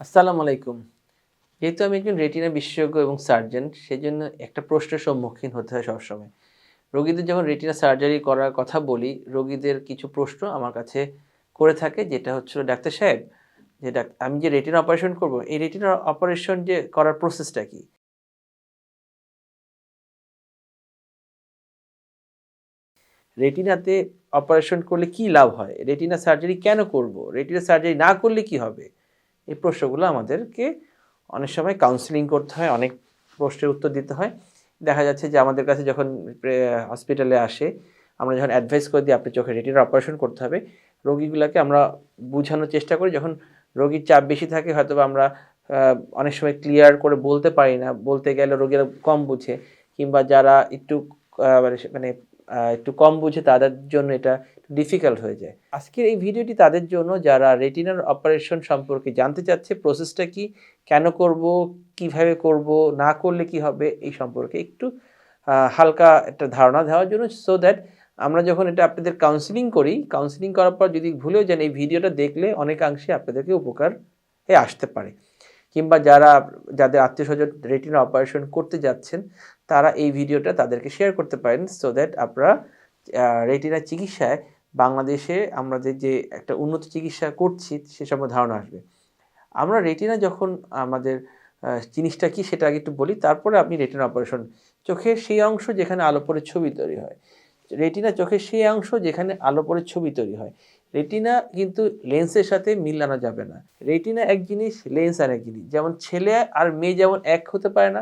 আসসালামু আলাইকুম। যেহেতু আমি একজন রেটিনা বিশেষজ্ঞ এবং সার্জন, সেজন্য একটা প্রশ্নের সম্মুখীন হতে হয় সবসময়। রোগীদের যখন রেটিনা সার্জারি করার কথা বলি, রোগীদের কিছু প্রশ্ন আমার কাছে করে থাকে, যেটা হচ্ছিল, ডাক্তার সাহেব, যে আমি যে রেটিনা অপারেশন করব, এই রেটিনা অপারেশন যে করার প্রসেসটা কি? রেটিনাতে অপারেশন করলে কি লাভ হয়? রেটিনা সার্জারি কেন করব? রেটিনা সার্জারি না করলে কি হবে? এই প্রশ্নগুলো আমাদেরকে অনেক সময় কাউন্সিলিং করতে হয়, অনেক প্রশ্নের উত্তর দিতে হয়। দেখা যাচ্ছে যে আমাদের কাছে যখন হসপিটালে আসে, আমরা যখন অ্যাডভাইস করে দিই, আপনি চোখে রেটিনা অপারেশন করতে হবে, রোগীগুলোকে আমরা বোঝানোর চেষ্টা করি। যখন রোগীর চাপ বেশি থাকে হয়তো আমরা অনেক সময় ক্লিয়ার করে বলতে পারি না, বলতে গেলে রোগীরা কম বুঝে, কিংবা যারা একটু মানে মানে একটু কম বুঝে তাদের জন্য এটা ডিফিকাল্ট হয়ে যায়। আজকের এই ভিডিওটি তাদের জন্য যারা রেটিনার অপারেশন সম্পর্কে জানতে চাচ্ছে প্রসেসটা কি, কেন করব, কীভাবে করব, না করলে কি হবে, এই সম্পর্কে একটু হালকা একটা ধারণা দেওয়ার জন্য সো দ্যাট আমরা যখন এটা আপনাদের কাউন্সিলিং করি কাউন্সিলিং করার পর যদি ভুলেও যান, এই ভিডিওটা দেখলে অনেকাংশে আপনাদেরকে উপকার এ আসতে পারে। কিংবা যারা, যাদের আত্মীয় স্বজন রেটিনা অপারেশন করতে যাচ্ছেন, তারা এই ভিডিওটা তাদেরকে শেয়ার করতে পারেন সো দ্যাট আপনারা রেটিনা চিকিৎসায় বাংলাদেশে আমাদের যে একটা উন্নত চিকিৎসা করছি, সে সম্বন্ধে ধারণা আসবে। আমরা রেটিনা যখন আমাদের জিনিসটা কি সেটা আগে একটু বলি, তারপরে আপনি রেটিনা অপারেশন চোখের সেই অংশ যেখানে আলো পড়ে ছবি তৈরি হয় রেটিনা চোখের সেই অংশ যেখানে আলো পড়ে ছবি তৈরি হয় রেটিনা কিন্তু লেন্সের সাথে মিলানো যাবে না। রেটিনা এক জিনিস লেন্স আর এক জিনিস। যেমন ছেলে আর মেয়ে যেমন এক হতে পারে না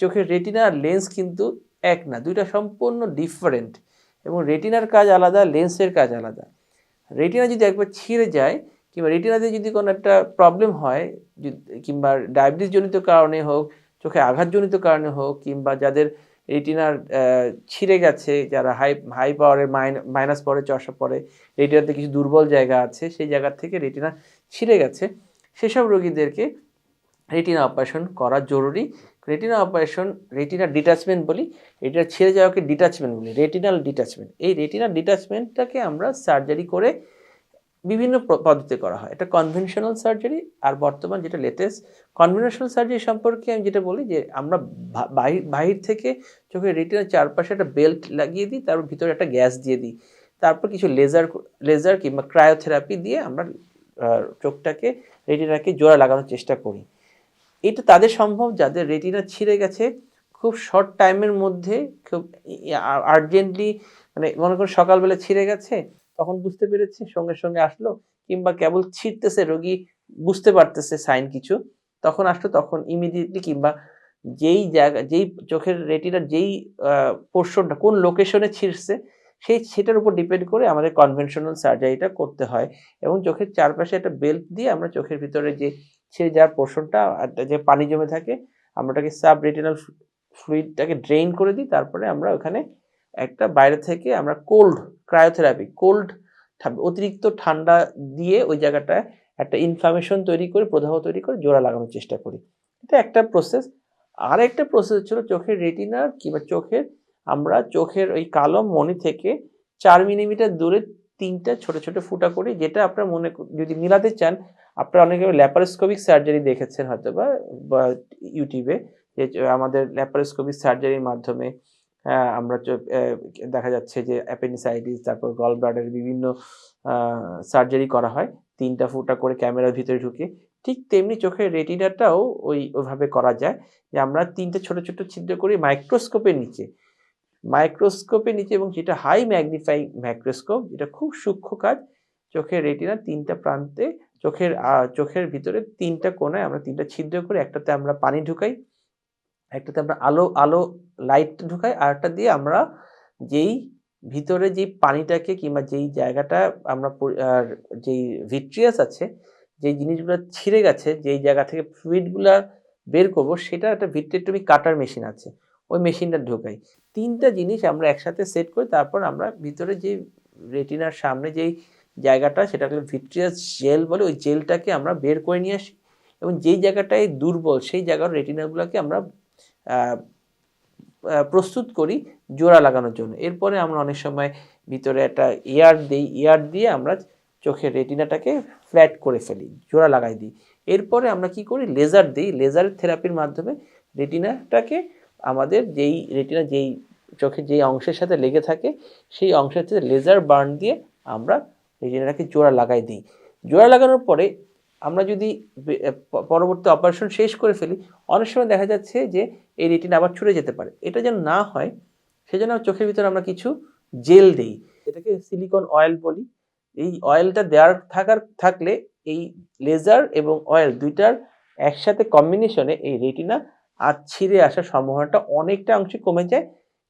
চোখের রেটিনা আর লেন্স কিন্তু এক না। দুইটা সম্পূর্ণ ডিফারেন্ট এবং রেটিনার কাজ আলাদা লেন্সের কাজ আলাদা। রেটিনা যদি একবার ছিঁড়ে যায়, কিংবা রেটিনাতে যদি কোনো একটা প্রবলেম হয় কিংবা ডায়াবেটিসজনিত কারণে হোক, চোখে আঘাতজনিত কারণে হোক, কিংবা যাদের রেটিনার ছিঁড়ে গেছে, যারা হাই হাই পাওয়ারের মাইনাস পাওয়ারে চশা পড়ে রেটিনাতে কিছু দুর্বল জায়গা আছে, সেই জায়গা থেকে রেটিনা ছিঁড়ে গেছে। সেসব রোগীদেরকে রেটিনা অপারেশন করা জরুরি। রেটিনা অপারেশন রেটিনা ডিটাচমেন্ট বলি রেটিনা ছেড়ে যাওয়াকে ডিটাচমেন্ট বলি রেটিনাল ডিটাচমেন্ট এই রেটিনাল ডিটাচমেন্টটাকে আমরা সার্জারি করে বিভিন্ন পদ্ধতিতে করা হয়। এটা কনভেনশনাল সার্জারি আর বর্তমান যেটা লেটেস্ট কনভেনশনাল সার্জারি সম্পর্কে আমি যেটা বলি যে আমরা বাহির থেকে চোখের রেটিনার চারপাশে একটা বেল্ট লাগিয়ে দিই, তার ভিতরে একটা গ্যাস দিয়ে দিই। তারপর কিছু লেজার লেজার কিংবা ক্রায়োথেরাপি দিয়ে আমরা চোখটাকে রেটিনাকে জোড়া লাগানোর চেষ্টা করি। এটা তাদের সম্ভব, যাদের রেটিনা ছিঁড়ে গেছে, খুব শর্ট টাইমের মধ্যে, খুব আর্জেন্টলি মানে মনে করুন সকালবেলা ছিঁড়ে গেছে তখন বুঝতে পেরেছে, সঙ্গে সঙ্গে আসলো কিংবা কেবল ছিঁড়তেছে রোগী বুঝতে পারতেছে সাইন কিছু। তখন আসলো, তখন ইমিডিয়েটলি কিংবা যেই জায়গা, যেই চোখের রেটিনার যেই পোর্শনটা কোন লোকেশনে ছিঁড়ছে, সেই, সেটার উপর ডিপেন্ড করে আমাদের কনভেনশনাল সার্জারিটা করতে হয়। এবং চোখের চারপাশে একটা বেল্ট দিয়ে আমরা চোখের ভিতরে যে ছেড়ে যাওয়ার পোর্শনটা যে পানি জমে থাকে, আমরা ওটাকে সাব রেটিনাল ফ্লুইডটাকে ড্রেইন করে দিই, তারপরে আমরা ওখানে একটা বাইরে থেকে আমরা কোল্ড ক্রায়োথেরাপি কোল্ড অতিরিক্ত ঠান্ডা দিয়ে ওই জায়গাটায় একটা ইনফ্লামেশন তৈরি করে, প্রদাহ তৈরি করে জোড়া লাগানোর চেষ্টা করি। এটা একটা প্রসেস আর একটা প্রসেস ছিল চোখের রেটিনার কিংবা চোখের, আমরা চোখের ওই কালো মণি থেকে চার মিলিমিটার দূরে তিনটা ছোট ছোট ফুটা করি, যেটা আপনারা মনে যদি মিলাতে চান, আপনারা অনেকে ল্যাপারোস্কোপিক সার্জারি দেখেছেন হয়তো বা ইউটিউবে যে আমাদের ল্যাপারোস্কোপিক সার্জারির মাধ্যমে আমরা দেখা যাচ্ছে যে অ্যাপেন্ডিসাইটিস তারপর গল ব্লাডারের বিভিন্ন সার্জারি করা হয়। তিনটা ফুটা করে ক্যামেরার ভিতরে ঢুকে ঠিক তেমনি চোখের রেটিনাটাও ওই ওইভাবে করা যায় যে আমরা তিনটে ছোট ছোট ছিদ্র করি মাইক্রোস্কোপের নিচে। মাইক্রোস্কোপের নিচে এবং যেটা হাই ম্যাগনিফাই মাইক্রোস্কোপ যেটা খুব সূক্ষ্ম কাজ, চোখের রেটিনা তিনটা প্রান্তে, চোখের চোখের ভিতরে তিনটা কোণায় আমরা তিনটা ছিদ্র করে, একটাতে আমরা পানি ঢুকাই। একটাতে আমরা আলো আলো লাইট ঢুকাই, আর একটা দিয়ে আমরা যেই ভিতরে যেই পানিটাকে কিংবা যেই জায়গাটা আমরা যেই ভিট্রিয়াস আছে, যেই জিনিসগুলো ছিঁড়ে গেছে, যেই জায়গা থেকে ফ্লুইডগুলা বের করব, সেটা একটা ভিট্রেক্টমি কাটার মেশিন আছে। ওই মেশিনটা ঢোকাই। তিনটা জিনিস আমরা একসাথে সেট করি তারপর আমরা ভিতরে যে রেটিনার সামনে যেই জায়গাটা, সেটাকে ভিট্রিয়াস জেল বলে, ওই জেলটাকে আমরা বের করে নিয়ে আসি। এবং যেই জায়গাটায় দুর্বল, সেই জায়গার রেটিনাগুলোকে আমরা প্রস্তুত করি জোড়া লাগানোর জন্য। এরপরে আমরা অনেক সময় ভিতরে একটা এয়ার দিই এয়ার দিয়ে আমরা চোখের রেটিনাটাকে ফ্ল্যাট করে ফেলি, জোড়া লাগাই দিই। এরপরে আমরা কি করি? লেজার দিই লেজার থেরাপির মাধ্যমে রেটিনাটাকে আমাদের যেই রেটিনা, যেই চোখের যেই অংশের সাথে লেগে থাকে, সেই অংশের সাথে লেজার বার্ন দিয়ে আমরা রেটিনাটাকে জোড়া লাগাই দিই। জোড়া লাগানোর পরে আমরা যদি পরবর্তী অপারেশন শেষ করে ফেলি, অনেক সময় দেখা যাচ্ছে যে এই রেটিনা আবার ছুটে যেতে পারে। এটা যেন না হয়, সেজন্য চোখের ভিতরে আমরা কিছু জেল দিই। এটাকে সিলিকন অয়েল বলি। এই অয়েলটা দেওয়ার থাকার, থাকলে এই লেজার এবং অয়েল দুইটার একসাথে কম্বিনেশনে এই রেটিনা আর ছিঁড়ে আসার সম্ভাবনাটা অনেকটা অংশে কমে যায়।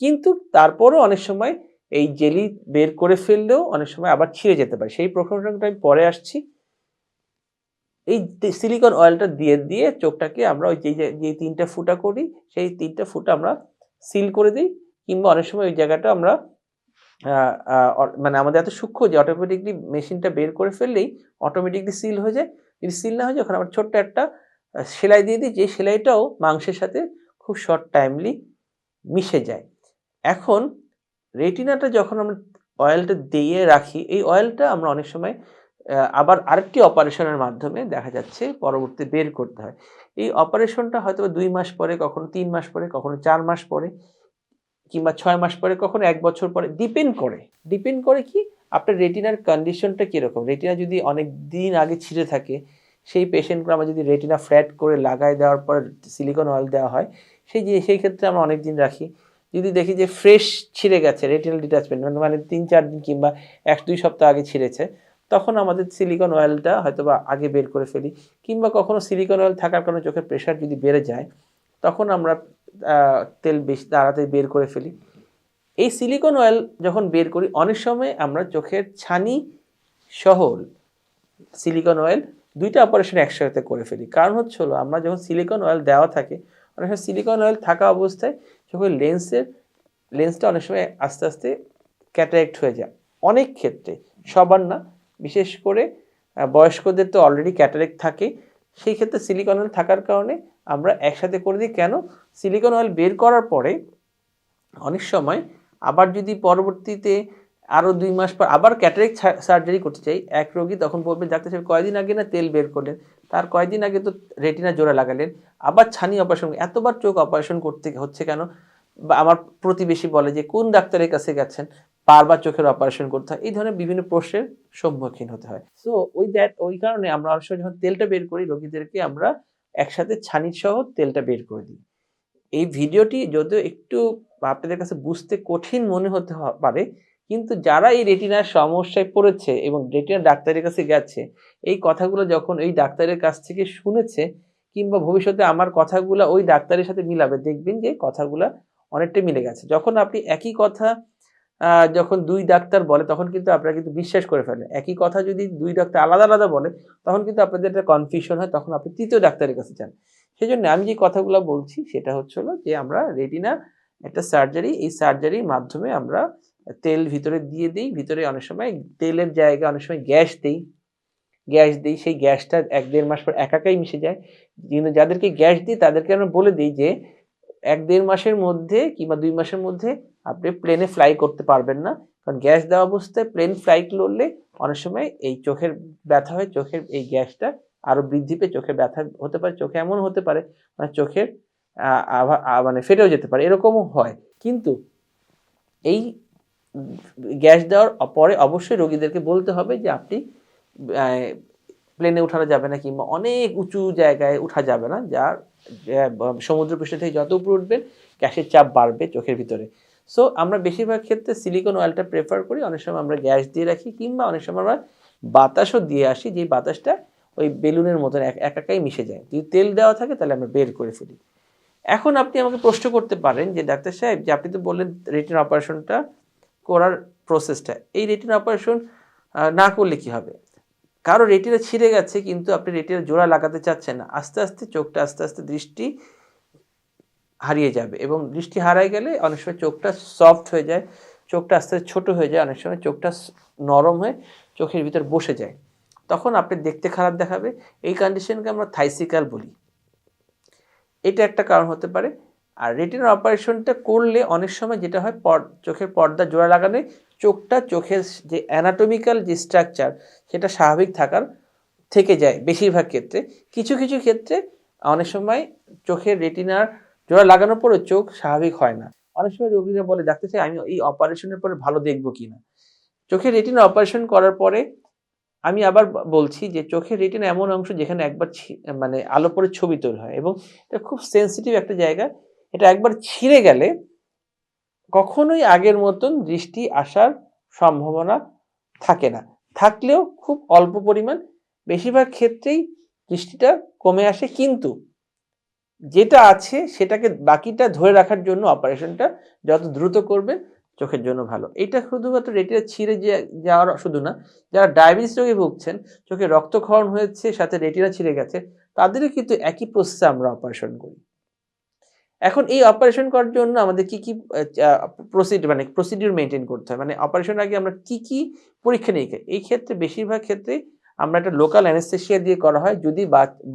কিন্তু তারপরেও অনেক সময় এই জেলি বের করে ফেললেও অনেক সময় আবার ছিঁড়ে যেতে পারে। সেই প্রশ্নটা আমি পরে আসছি। এই সিলিকন অয়েলটা দিয়ে দিয়ে চোখটাকে আমরা ওই যে, যে- তিনটা ফুটা করি, সেই তিনটা ফুটা আমরা সিল করে দিই, কিংবা অনেক সময় ওই জায়গাটা আমরা মানে আমাদের এত সূক্ষ্ম যে অটোমেটিকলি মেশিনটা বের করে ফেললেই অটোমেটিকলি সিল হয়ে যায়। যদি সিল না হয়ে যায়, ওখানে আমরা ছোট্ট একটা সেলাই দিয়ে দিই, যে সেলাইটাও মাংসের সাথে খুব শর্ট টাইমলি মিশে যায়। এখন রেটিনাটা যখন আমরা অয়েলটা দিয়ে রাখি, এই অয়েলটা আমরা অনেক সময় আবার আরেকটি অপারেশনের মাধ্যমে দেখা যাচ্ছে পরবর্তী বের করতে হয়। এই অপারেশনটা হয়তো দুই মাস পরে, কখনো তিন মাস পরে, কখনো চার মাস পরে, কিংবা ছয় মাস পরে, কখনো এক বছর পরে ডিপেন্ড করে। ডিপেন্ড করে কি? আপনার রেটিনার কন্ডিশনটা কীরকম? রেটিনা যদি অনেক দিন আগে ছিঁড়ে থাকে, সেই পেশেন্টগুলো আমরা যদি রেটিনা ফ্ল্যাট করে লাগাই দেওয়ার পর সিলিকন অয়েল দেওয়া হয়, সেই যে সেই ক্ষেত্রে আমরা অনেক দিন রাখি। যদি দেখি যে ফ্রেশ ছিঁড়ে গেছে রেটিনাল ডিটাচমেন্ট মানে মানে তিন চার দিন কিংবা এক দুই সপ্তাহ আগে ছিঁড়েছে তখন আমাদের সিলিকন অয়েলটা হয়তো বা আগে বের করে ফেলি, কিংবা কখনো সিলিকন অয়েল থাকার কারণে চোখের প্রেশার যদি বেড়ে যায়, তখন আমরা তেল বেশি তাড়াতাড়ি বের করে ফেলি। এই সিলিকন অয়েল যখন বের করি, অনেক সময় আমরা চোখের ছানি সহ সিলিকন অয়েল দুইটা অপারেশন একসাথে করে ফেলি। কারণ হচ্ছে হলো, আমরা যখন সিলিকন অয়েল দেওয়া থাকে, অনেক সময় সিলিকন অয়েল থাকা অবস্থায় চোখের লেন্সের লেন্সটা অনেক সময় আস্তে আস্তে ক্যাটারেক্ট হয়ে যায়। অনেক ক্ষেত্রে, সবার না বিশেষ করে বয়স্কদের তো অলরেডি ক্যাটারেক্ট থাকে, সেই ক্ষেত্রে সিলিকন অয়েল থাকার কারণে আমরা একসাথে করে দিই। কেন? সিলিকন অয়েল বের করার পরে অনেক সময় আবার যদি পরবর্তীতে আরও দুই মাস পর আবার ক্যাটারেক্ট সার্জারি করতে চাই, এক রোগী তখন বলবেন, ডাক্তার সাহেব, কয়দিন আগে না তেল বের করলেন? তার কয়দিন আগে তো রেটিনা জোড়া লাগালেন? আবার ছানি অপারেশন এতবার চোখ অপারেশন করতে হচ্ছে কেন? বা আমার প্রতিবেশী বলে যে, কোন ডাক্তারের কাছে গেছেন? বারবার চোখের অপারেশন করতে হয়। এই ধরনের বিভিন্ন প্রশ্নের সম্মুখীন হতে হয়। সো ওই দ্যাট ওই কারণে আমরা অনেক সময় যখন তেলটা বের করি, রোগীদেরকে আমরা একসাথে ছানির সহ তেলটা বের করে দিই। এই ভিডিওটি যদিও একটু আপনাদের কাছে বুঝতে কঠিন মনে হতে পারে, কিন্তু যারা এই রেটিনার সমস্যায় পড়েছে এবং রেটিনার ডাক্তারের কাছে গেছে, এই কথাগুলো যখন এই ডাক্তারের কাছ থেকে শুনেছে কিংবা ভবিষ্যতে আমার কথাগুলো ওই ডাক্তারের সাথে মিলাবে, দেখবেন যে কথাগুলো অনেকটাই মিলে গেছে। যখন আপনি একই কথা যখন দুই ডাক্তার বলে, তখন কিন্তু আপনারা কিন্তু বিশ্বাস করে ফেলেন। একই কথা যদি দুই ডাক্তার আলাদা আলাদা বলে, তখন কিন্তু আপনাদের একটা কনফিউশন হয়, তখন আপনি তৃতীয় ডাক্তারের কাছে যান। সেই জন্য আমি যে কথাগুলো বলছি, সেটা হচ্ছে হলো যে আমরা রেটিনা একটা সার্জারি এই সার্জারির মাধ্যমে আমরা তেল ভিতরে দিয়ে দিই, ভিতরে অনেক সময় তেলের জায়গায় অনেক সময় গ্যাস দিই। গ্যাস দিই, সেই গ্যাসটা এক দেড় মাস পর একাকাই মিশে যায়। কিন্তু যাদেরকে গ্যাস দিই, তাদেরকে আমরা বলে দিই যে, এক দেড় মাসের মধ্যে কিংবা দুই মাসের মধ্যে আপনি প্লেনে ফ্লাই করতে পারবেন না। কারণ গ্যাস দেওয়া অবস্থায় প্লেন ফ্লাই করলে অনেক সময় এই চোখের ব্যথা হয় চোখের এই গ্যাসটা আরও বৃদ্ধি পেয়ে চোখের ব্যথা হতে পারে চোখে এমন হতে পারে মানে চোখের মানে ফেটেও যেতে পারে এরকমও হয়। কিন্তু এই গ্যাস দেওয়ার পরে অবশ্যই রোগীদেরকে বলতে হবে যে আপনি প্লেনে উঠানো যাবে না কিংবা অনেক উঁচু জায়গায় উঠা যাবে না যার আহ, সমুদ্র পৃষ্ঠ থেকে যত উপরে উঠবেন গ্যাসের চাপ বাড়বে চোখের ভিতরে। সো আমরা বেশিরভাগ ক্ষেত্রে সিলিকন অয়েলটা প্রেফার করি। অনেক সময় আমরা গ্যাস দিয়ে রাখি কিংবা অনেক সময় আমরা বাতাসও দিয়ে আসি যে বাতাসটা ওই বেলুনের মতন এক, একাকাই মিশে যায়। যদি তেল দেওয়া থাকে তাহলে আমরা বের করে ফেলি। এখন আপনি আমাকে প্রশ্ন করতে পারেন যে, ডাক্তার সাহেব, যে আপনি তো বললেন রেটিন অপারেশনটা করার প্রসেসটা এই রেটিন অপারেশন না করলে কি হবে? কারও রেটিনা ছিঁড়ে গেছে, কিন্তু আপনি রেটিনা জোড়া লাগাতে চাচ্ছেন না। আস্তে আস্তে চোখটা, আস্তে আস্তে দৃষ্টি হারিয়ে যাবে এবং দৃষ্টি হারায় গেলে অনেক সময় চোখটা সফট হয়ে যায়, চোখটা আস্তে আস্তে ছোটো হয়ে যায়, অনেক সময় চোখটা নরম হয়ে চোখের ভিতর বসে যায়। তখন আপনি দেখতে খারাপ দেখাবে। এই কন্ডিশনকে আমরা থাইসিকাল বলি। এটা একটা কারণ হতে পারে। আর রেটিনার অপারেশনটা করলে অনেক সময় যেটা হয়, পর- চোখের পর্দা জোড়া লাগালে চোখটা চোখের যে অ্যানাটমিক্যাল যে স্ট্রাকচার সেটা স্বাভাবিক থাকার থেকে যায় বেশিরভাগ ক্ষেত্রে। কিছু কিছু ক্ষেত্রে অনেক সময় চোখের রেটিনার জোড়া লাগানোর পরে চোখ স্বাভাবিক হয় না। অনেক সময় রোগীরা বলে, ডাক্তার সাহেব, আমি এই অপারেশনের পরে ভালো দেখব কিনা? চোখের রেটিনা অপারেশন করার পরে আমি আবার বলছি যে, চোখের রেটিনা এমন অংশ যেখানে একবার মানে আলো পরে ছবি তৈরি হয় এবং এটা খুব সেন্সিটিভ একটা জায়গা। এটা একবার ছিঁড়ে গেলে কখনোই আগের মতন দৃষ্টি আসার সম্ভাবনা থাকে না। থাকলেও খুব অল্প পরিমাণ। বেশিরভাগ ক্ষেত্রেই দৃষ্টিটা কমে আসে কিন্তু যেটা আছে সেটাকে বাকিটা ধরে রাখার জন্য অপারেশনটা যত দ্রুত করবেন চোখের জন্য ভালো। এটা শুধুমাত্র রেটিনা ছিঁড়ে যাওয়ার শুধু না, যারা ডায়াবেটিস রোগে ভুগছেন, চোখে রক্তক্ষরণ হয়েছে, সাথে রেটিনা ছিঁড়ে গেছে, তাদেরও কিন্তু একই প্রসেসে আমরা অপারেশন করি। এখন এই অপারেশন করার জন্য আমাদের কি কি প্রসিডিউর মানে প্রসিডিউর মেনটেন করতে হয়? মানে অপারেশন আগে আমরা কি কি পরীক্ষা নিরীক্ষা? এই ক্ষেত্রে বেশিরভাগ ক্ষেত্রে আমরা একটা লোকাল অ্যানেস্থেশিয়া দিয়ে করা হয়। যদি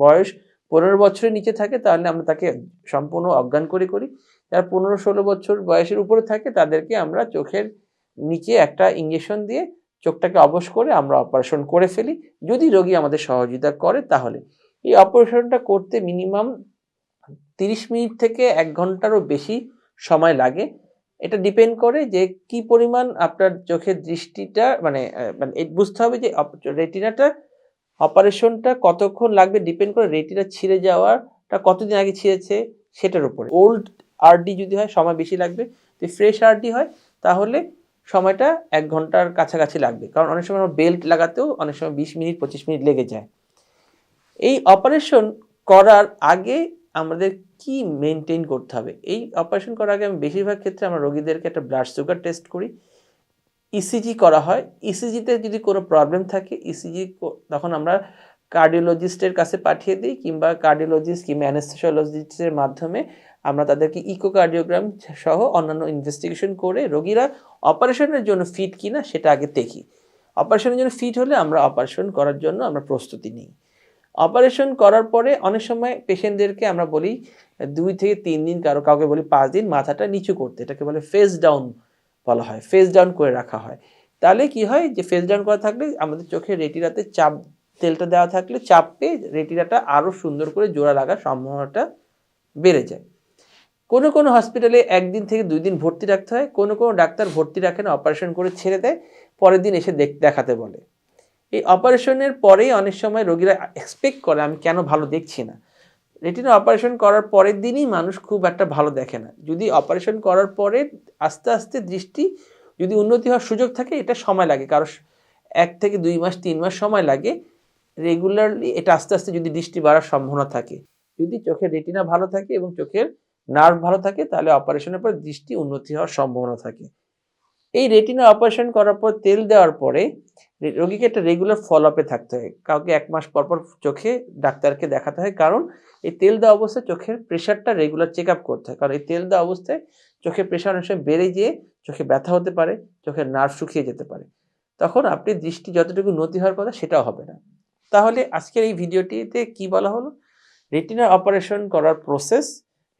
বয়স পনেরো বছরের নিচে থাকে, তাহলে আমরা তাকে সম্পূর্ণ অজ্ঞান করে করি। যারা পনেরো ষোলো বছর বয়সের উপরে থাকে, তাদেরকে আমরা চোখের নিচে একটা ইঞ্জেকশন দিয়ে চোখটাকে অবশ করে আমরা অপারেশন করে ফেলি। যদি রোগী আমাদের সহযোগিতা করে, তাহলে। এই অপারেশনটা করতে মিনিমাম তিরিশ মিনিট থেকে এক ঘন্টারও বেশি সময় লাগে। এটা ডিপেন্ড করে যে কি পরিমাণ আপনার চোখের দৃষ্টিটা মানে মানে বুঝতে হবে যে, রেটিনাটা অপারেশনটা কতক্ষণ লাগবে ডিপেন্ড করে রেটিনা ছিঁড়ে যাওয়াটা কতদিন আগে ছিঁড়েছে সেটার উপরে। ওল্ড আরডি যদি হয়, সময় বেশি লাগবে। যদি ফ্রেশ আরডি হয়, তাহলে সময়টা এক ঘণ্টার কাছাকাছি লাগবে। কারণ অনেক সময় বেল্ট লাগাতেও অনেক সময় বিশ মিনিট, পঁচিশ মিনিট লেগে যায়। এই অপারেশন করার আগে আমাদের কি মেনটেন করতে হবে? এই অপারেশন করার আগে আমি বেশিরভাগ ক্ষেত্রে আমরা রোগীদেরকে একটা ব্লাড সুগার টেস্ট করি। ইসিজি করা হয়। ইসিজিতে যদি কোনো প্রবলেম থাকে ইসিজি তখন আমরা কার্ডিওলজিস্টের কাছে পাঠিয়ে দিই কিংবা কার্ডিওলজিস্ট কিংবা অ্যানেস্থেসিওলজিস্টের মাধ্যমে আমরা তাদেরকে ইকোকার্ডিওগ্রাম সহ অন্যান্য ইনভেস্টিগেশন করে রোগীরা অপারেশনের জন্য ফিট কিনা সেটা আগে দেখি। অপারেশনের জন্য ফিট হলে আমরা অপারেশন করার জন্য আমরা প্রস্তুতি নিই। অপারেশন করার পরে অনেক সময় পেশেন্টদেরকে আমরা বলি, দুই থেকে তিন দিন কারও, কাউকে বলি পাঁচ দিন মাথাটা নিচু করতে। এটাকে বলে ফেস ডাউন বলা হয় ফেস ডাউন করে রাখা হয়। তাহলে কি হয় যে ফেস ডাউন করা থাকলে আমাদের চোখের রেটিনাতে চাপ, তেলটা দেওয়া থাকলে চাপ পেয়ে রেটিনাটা আরও সুন্দর করে জোড়া লাগার সম্ভাবনাটা বেড়ে যায়। কোনো কোনো হসপিটালে একদিন থেকে দুই দিন ভর্তি রাখতে হয়, কোনো কোনো ডাক্তার ভর্তি রাখে না অপারেশন করে ছেড়ে দেয়, পরের দিন এসে দেখ, দেখাতে বলে। এই অপারেশনের পরেই অনেক সময় রোগীরা এক্সপেক্ট করে, আমি কেন ভালো দেখছি না? রেটিনা অপারেশন করার পরের দিনই মানুষ খুব একটা ভালো দেখে না। যদি অপারেশন করার পরে আস্তে আস্তে দৃষ্টি যদি উন্নতি হওয়ার সুযোগ থাকে, এটা সময় লাগে। কারও এক থেকে দুই মাস, তিন মাস সময় লাগে। রেগুলারলি এটা আস্তে আস্তে যদি দৃষ্টি বাড়ার সম্ভাবনা থাকে। যদি চোখের রেটিনা ভালো থাকে এবং চোখের নার্ভ ভালো থাকে, তাহলে অপারেশনের পর দৃষ্টি উন্নতি হওয়ার সম্ভাবনা থাকে। এই রেটিনা অপারেশন করার পর তেল দেওয়ার পরে রোগীকে একটা রেগুলার ফলো আপে থাকতে হয়। কাউকে এক মাস পর পর চোখে ডাক্তারকে দেখাতে হয়। কারণ এই তেল দেওয়া অবস্থায় চোখের প্রেশারটা রেগুলার চেক আপ করতে হয়। কারণ এই তেল দেওয়া অবস্থায় চোখের প্রেশার অনেক সময় বেড়ে গিয়ে চোখে ব্যথা হতে পারে, চোখের নার্ভ শুকিয়ে যেতে পারে। তখন আপনি দৃষ্টি যতটুকু নতি হওয়ার কথা সেটাও হবে না। তাহলে আজকের এই ভিডিওটিতে কি বলা হলো? রেটিনা অপারেশন করার প্রসেস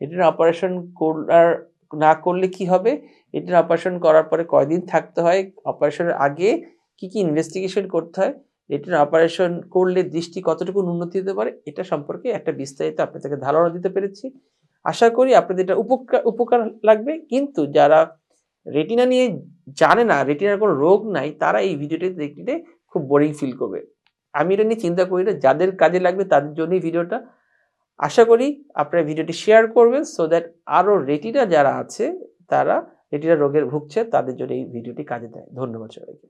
রেটিনা অপারেশন করার না করলে কি হবে? রেটিনা অপারেশন করার পরে কয়দিন থাকতে হয়? অপারেশনের আগে কি কি ইনভেস্টিগেশন করতে হয়? রেটিনা অপারেশন করলে দৃষ্টি কতটুকু উন্নতি হতে পারে? এটা সম্পর্কে একটা বিস্তারিত আপনাদেরকে ধারণা দিতে পেরেছি। আশা করি আপনাদের এটা উপকার উপকার লাগবে। কিন্তু যারা রেটিনা নিয়ে জানে না রেটিনার কোনো রোগ নাই, তারা এই ভিডিওটি দেখলে খুব বোরিং ফিল করবে। আমি এটা নিয়ে চিন্তা করি না। যাদের কাজে লাগবে তাদের জন্যই ভিডিওটা। আশা করি আপনারা ভিডিওটি শেয়ার করবেন সো দ্যাট আরও রেটিনা যারা আছে, তারা রেটিনা রোগের ভুগছে, তাদের জন্য এই ভিডিওটি কাজে দেয়। ধন্যবাদ সবাইকে।